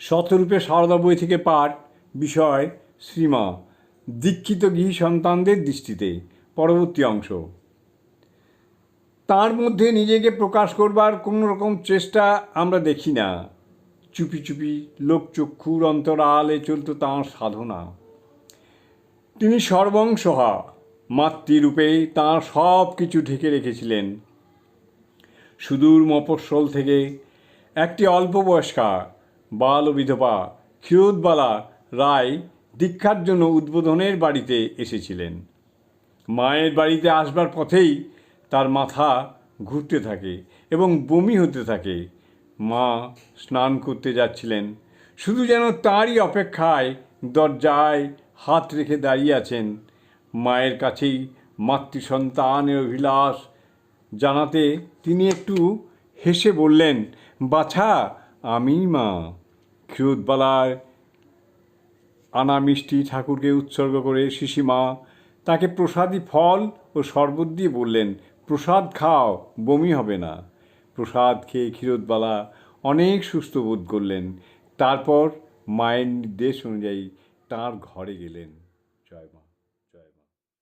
শতরূপে সারদা বই থেকে পাঠ বিষয় শ্রীমা, দীক্ষিত গৃহী সন্তানদের দৃষ্টিতে, পরবর্তী অংশ। তার মধ্যে নিজেকে প্রকাশ করবার কোনো রকম চেষ্টা আমরা দেখি না। চুপি চুপি লোকচক্ষুর অন্তরালে চলত তাঁর সাধনা। তিনি সর্বংসহা মাতৃরূপেই তাঁর সব কিছু ঢেকে রেখেছিলেন। সুদূর মফস্বল থেকে একটি অল্প বয়স্কা বাল বিধবা ক্ষীরোদবালা রায় দীক্ষার জন্য উদ্বোধনের বাড়িতে এসেছিলেন। মায়ের বাড়িতে আসবার পথেই তার মাথা ঘুরতে থাকে এবং বমি হতে থাকে। মা স্নান করতে যাচ্ছিলেন। শুধু যেন তারই অপেক্ষায় দরজায় হাত রেখে দাঁড়িয়ে আছেন। মায়ের কাছেই মাতৃ সন্তানের অভিলাষ জানাতে তিনি একটু হেসে বললেন, বাছা, আমি মা। ক্ষীরোদবালার আনা মিষ্টি ঠাকুরকে উৎসর্গ করে শিশিমা তাকে প্রসাদী ফল ও শরবত দিয়ে বললেন, প্রসাদ খাও, বমি হবে না। প্রসাদ খেয়ে ক্ষীরোদবালা অনেক সুস্থ বোধ করলেন। তারপর মায়ের নির্দেশ অনুযায়ী তাঁর ঘরে গেলেন। জয় মা জয় মা।